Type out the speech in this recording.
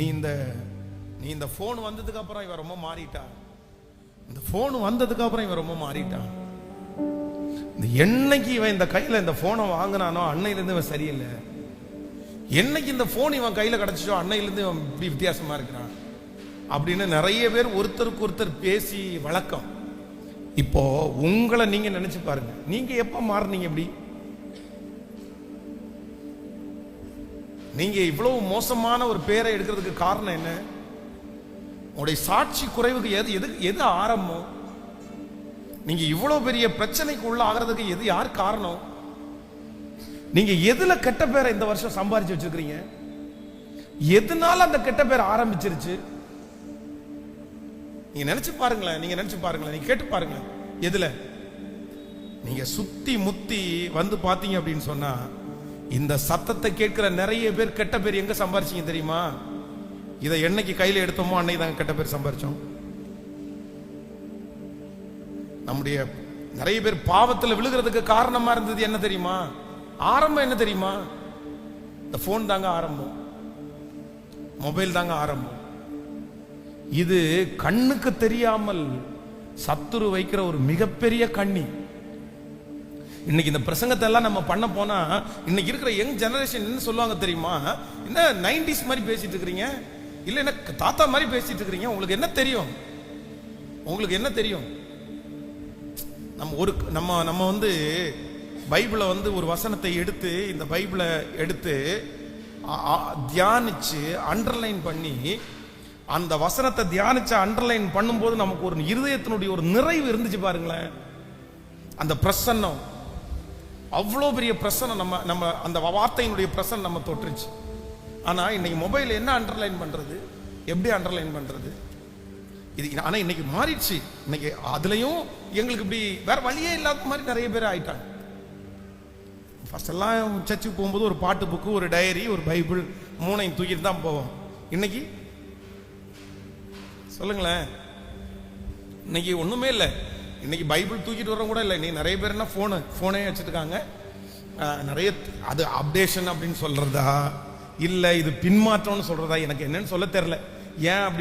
நீ இந்த நீ இந்த ஃபோன் வந்ததுக்கு அப்புறம் இவன் ரொம்ப மாறிட்டான் இந்த ஃபோன் வந்ததுக்கு அப்புறம் இவன் ரொம்ப மாறிட்டான் இந்த என்னைக்கு இவன் இந்த கையில இந்த போனை வாங்கினானோ அன்னையிலேருந்து இவன் சரியில்லை. என்னைக்கு இந்த போன் இவன் கையில கிடைச்சிச்சோ அன்னையிலேருந்து இவன் இப்படி வித்தியாசமா இருக்கிறான். அப்படின்னு நிறைய பேர் ஒருத்தருக்கு ஒருத்தர் பேசி வழக்கம். இப்போ உங்களை நீங்க நினைச்சு பாருங்க. நீங்க எப்ப மாறுனீங்க எப்படி நீங்க இவ்வளவு மோசமான ஒரு பேரை எடுக்கிறதுக்கு காரணம் என்ன? உங்களுடைய சாட்சி குறைவுக்கு எது எது எது ஆரம்பம்? நீங்க இவ்வளவு பெரிய பிரச்சனைக்கு உள்ள ஆகிறதுக்கு எது யார் காரணம்? நீங்க எதுல கெட்ட பேரை இந்த வருஷம் சம்பாரிச்சு வச்சிருக்கீங்க எதனால அந்த கெட்ட பேர் ஆரம்பிச்சிருச்சு? நீங்க நினைச்சு பாருங்களேன் நீங்க நினைச்சு பாருங்களேன் நீங்க கேட்டு பாருங்களேன். எதுல? நீங்க சுத்தி முத்தி வந்து பாத்தீங்க அப்படின்னு சொன்னா இந்த சத்தத்தை கேட்கிற நிறைய பேர் கெட்ட பேர் எங்க சம்பாரிச்சிங்க தெரியுமா? இதை என்னைக்கு கையில் எடுத்தோமோ அன்னைக்கு தாங்க கெட்ட பேர் சம்பாரிச்சோம். நம்முடைய நிறைய பேர் பாவத்தில் விழுகிறதுக்கு காரணமா இருந்தது என்ன தெரியுமா? ஆரம்பம் என்ன தெரியுமா? இந்த போன் தாங்க ஆரம்பம். மொபைல் தாங்க ஆரம்பம். இது கண்ணுக்கு தெரியாமல் சத்துரு வைக்கிற ஒரு மிகப்பெரிய கண்ணி. இன்னைக்கு இந்த பிரசங்கத்தை எல்லாம் நம்ம பண்ண போனா இன்னைக்கு இருக்கிற யங் ஜெனரேஷன் என்ன சொல்லுவாங்க தெரியுமா? என்ன நைன்டிஸ் மாதிரி பேசிட்டு இருக்கிறீங்க? இல்ல என்ன தாத்தா மாதிரி பேசிட்டு இருக்கிறீங்க? உங்களுக்கு என்ன தெரியும்? உங்களுக்கு என்ன தெரியும்? நம்ம ஒரு நம்ம நம்ம வந்து பைபிளை வந்து ஒரு வசனத்தை எடுத்து இந்த பைபிளை எடுத்து தியானிச்சு அண்டர்லைன் பண்ணி அந்த வசனத்தை தியானிச்சு அண்டர்லைன் பண்ணும்போது நமக்கு ஒரு இருதயத்தினுடைய ஒரு நிறைவு இருந்துச்சு பாருங்களேன். அந்த பிரசன்னம். அவ்வளோ பெரிய பிரசன்னம் நம்ம நம்ம அந்த வார்த்தையினுடைய பிரசன்னம் நம்ம தொட்டுருச்சு ஆனால் இன்னைக்கு மொபைல் என்ன அண்டர்லைன் பண்ணுறது எப்படி அண்டர்லைன் பண்ணுறது இது ஆனால் இன்னைக்கு மாறிடுச்சு. இன்னைக்கு அதுலேயும் எங்களுக்கு இப்படி வேற வழியே இல்லாத மாதிரி நிறைய பேர் ஆயிட்டாங்க. ஃபர்ஸ்ட் எல்லாம் சர்ச்சுக்கு போகும்போது ஒரு பாட்டு புக்கு ஒரு டைரி ஒரு பைபிள் மூணையும் தூக்கிட்டு தான் போவோம். இன்னைக்கு? சொல்லுங்களேன். இன்னைக்கு ஒன்றுமே இல்லை. இன்னைக்கு பைபிள் தூக்கிட்டு வரவங்க கூட இல்லை. நீ நிறைய பேர் என்ன ஃபோனு ஃபோனே வச்சுருக்காங்க நிறைய அது அப்டேஷன் அப்படின்னு சொல்றதா? இல்லை இது பின்மாற்றம்னு சொல்றதா? எனக்கு என்னன்னு சொல்ல தெரியல. ஏன் அப்படி